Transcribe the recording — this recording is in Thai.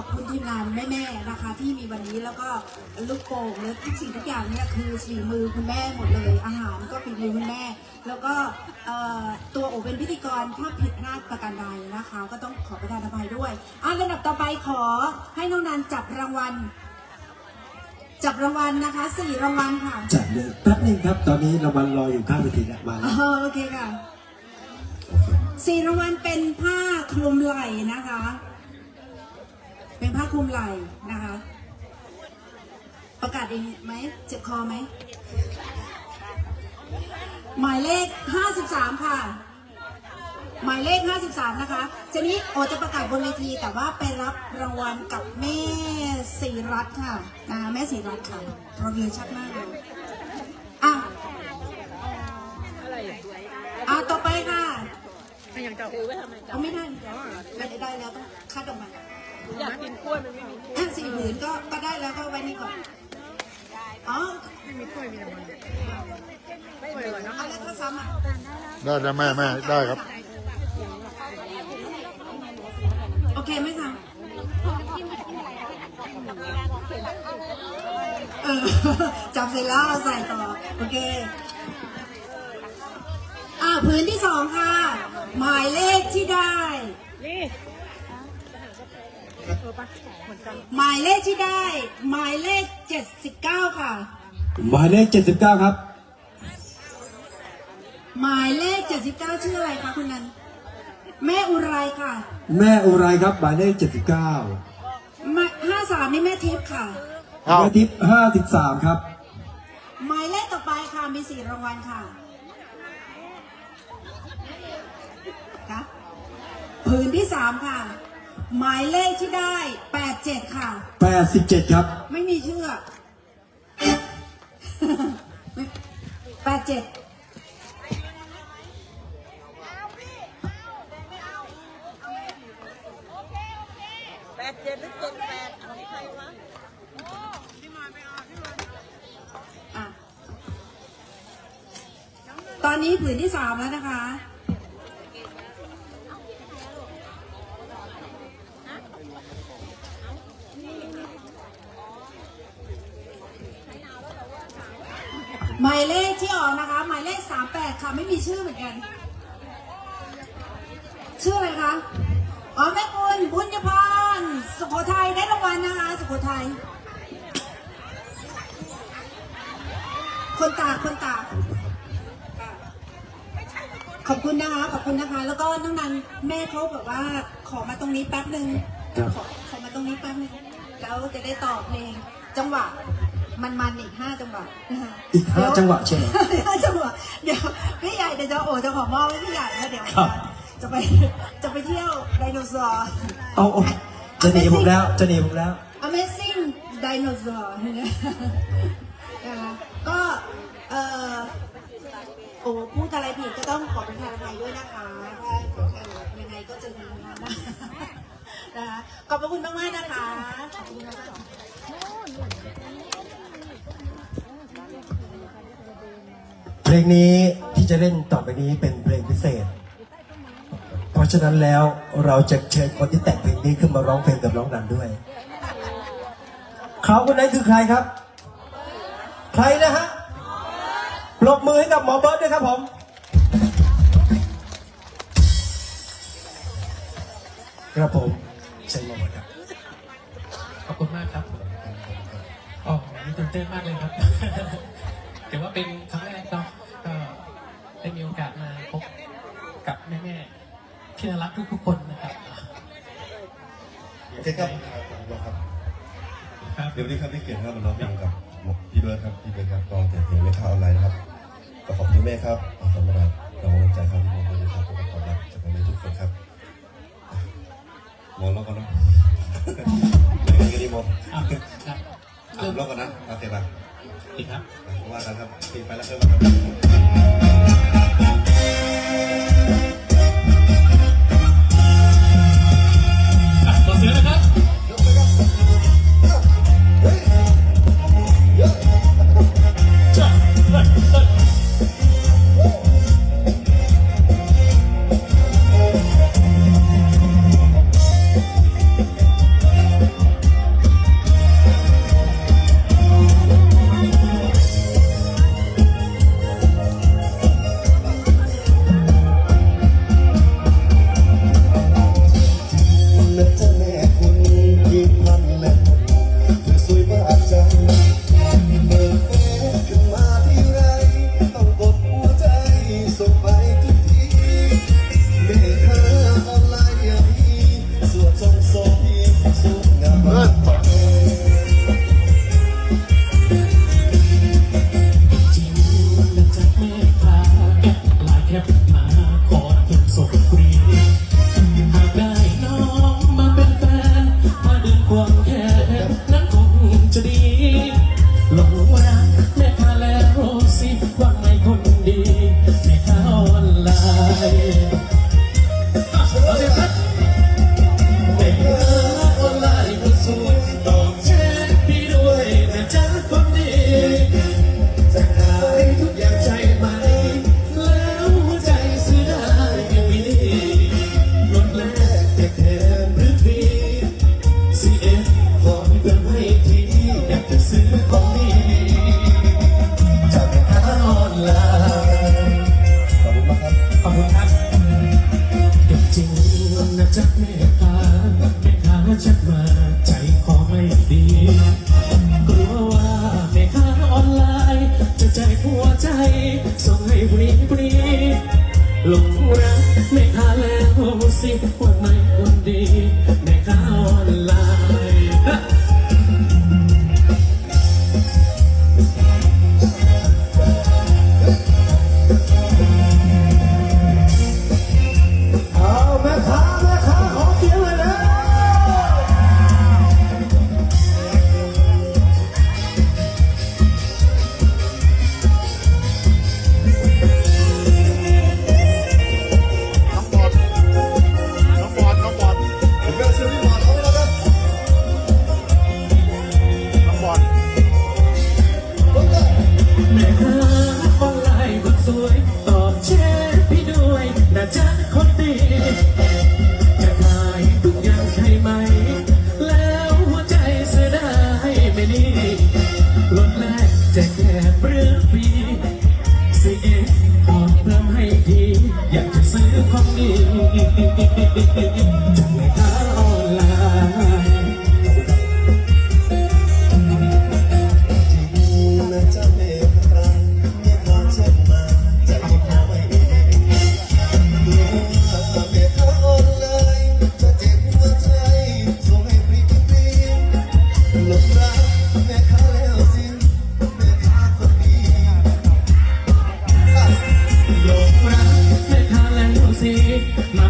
อบคุณทีมงานแม่ๆนะคะ ที่มีวันนี้แล้วก็ลูกโป่งและทุกสิ่งทุกอย่างเนี่ยคือฝีมือคุณแม่หมดเลย อาหารก็ฝีมือคุณแม่ แล้วก็เอ่อตัวโอเป็นพิธีกรถ้าผิดพลาดประการใดนะคะ ก็ต้องขอประทานอภัยด้วยอะลำดับต่อไปขอให้น้องนันจับรางวัลจับรางวัลนะคะสี่รางวัลค่ะจัดเลยแป๊บหนึงครับ ตอนนี้รางวัลรออยู่ข้างเวทีแล้วมาอ๋แล้วอโอเคค่ะโอเคสี่รางวัลเป็นผ้าคลุมไหล่นะคะ เป็นผ้าคลุมไหล่นะคะ ประกาศเองไหมเจ็บคอไหม หมายเลข 53 ค่ะ หมายเลข 53 นะคะทีนี้โอจะประกาศบนเวทีแต่ว่าไปรับรางวัลกับแม่สีรัตน์ค่ะนะคะแม่สีรัตน์ค่ะเราเรียนชัดมากเลยอะอะต่อไปค่ะยังจะถือไว้ทำไมเอาไม่ได้ไม่ได้ได้แล้วต้องคัดออกมา อยากกินกล้วยมันไม่มีถ้าสี่หมื่นก็ก็ได้แล้วก็ไว้นี่ก่อนอ๋อไม่มีกล้วยมีแต่มันกล้วยอร่อยเนาะเอาแล้วก็ซ้ำอะได้ได้แม่แม่ได้ครับ โอเคไหมคะเออจับเสร็จแล้วเอาใส่ต่อ โอเค อ่าพื้นที่สองค่ะ หมายเลขที่ได้ นี่เออปะเหมือนกันหมายเลขที่ได้ หมายเลขเจ็ดสิบเก้าค่ะ หมายเลข 79 ครับ หมายเลขเจ็ดสิบเก้าชื่ออะไรคะคุณนันแม่อุไรค่ะ แม่อุไรครับหมายเลข 79ห้าสามนี่แม่ทิพย์ค่ะอ้าวแม่ทิพย์53 ครับ หมายเลขต่อไปค่ะมีสี่รางวัลค่ะคะผืนที่สามค่ะ หมายเลขที่ได้แปดเจ็ดค่ะ 87 ครับ ไม่มีชื่อแปดเจ็ดแปดเจ็ดหรือเจ็ดแปดของใครวะอะ ตอนนี้ผืนที่สามแล้วนะคะ มายเลขที่ออกนะคะ หมายเลขสามแปดค่ะ ไม่มีชื่อเหมือนกัน ชื่ออะไรคะ อ๋อแม่คุณบุญญพรสุโขทัยได้รางวัลนะคะ สุโขทัย คนตากคนตากขอบคุณนะคะ ขอบคุณนะคะ แล้วก็น้องนันแม่เขาแบบว่า ขอมาตรงนี้แป๊บหนึ่งครับขอขอมาตรงนี้แป๊บหนึ่งแล้วจะได้ตอบเพลงจังหวะ มันมันๆอีกห้าจังหวะนะคะอีกห้าจังหวะใช่ไหมห้าจังหวะเดี๋ยวพี่ใหญ่เดี๋ยวจะโอ้จะขอมอบให้พี่ใหญ่แล้วเดี๋ยวครับ จะไปจะไปเที่ยวไดโนเสาร์ เอาโอเคจะหนีผมแล้ว จะหนีผมแล้ว Amazing Dinosaur เนี่ยนะคะก็เอ่อโอ้พูดอะไรผิดก็ต้องขอเป็นทางไทยด้วยนะคะถ้าเออยังไงก็เจอกันนะนะคะขอบพระคุณมากๆนะคะขอบคุณมากๆ เพลงนี้ที่จะเล่นต่อไปนี้เป็นเพลงพิเศษ เพราะฉะนั้นแล้วเราจะเชิญคนที่แต่งเพลงนี้ขึ้นมาร้องเพลงกับน้องนันด้วย เขาคนนั้นคือใครครับ ใครนะฮะปรบมือให้กับหมอเบิร์ดด้วยครับผมครับผมใช่หมอเบิร์ดครับขอบคุณมากครับอ๋อวันนี้ตื่นเต้นมากเลยครับถือว่าเป็นครั้งแรก ได้มีโอกาสมาพบกับแม่ๆที่น่ารักทุกๆคนนะครับโอเคครับครับครับเดี๋ยววันนี้ครับพี่เกียรติครับมาร้องเพลงกับพี่เบิร์ดครับพี่เบิร์ดครับกองแต่เพลงไม่เข้าออนไลน์นะครับก็ขอบคุณแม่ครับสำหรับกำลังใจครับที่มองด้วยนะครับแล้วก็ความรักจากแม่ทุกคนครับมองแล้วกันเนาะไม่งั้นก็ดีมองอะครับอ่านแล้วกันนะโอเคป่ะอีกครับว่ากันครับเพลงไปแล้วเพื่อนครับ เฮ้ยเฮ้ สุข ม่ค้าชักมาใจ มา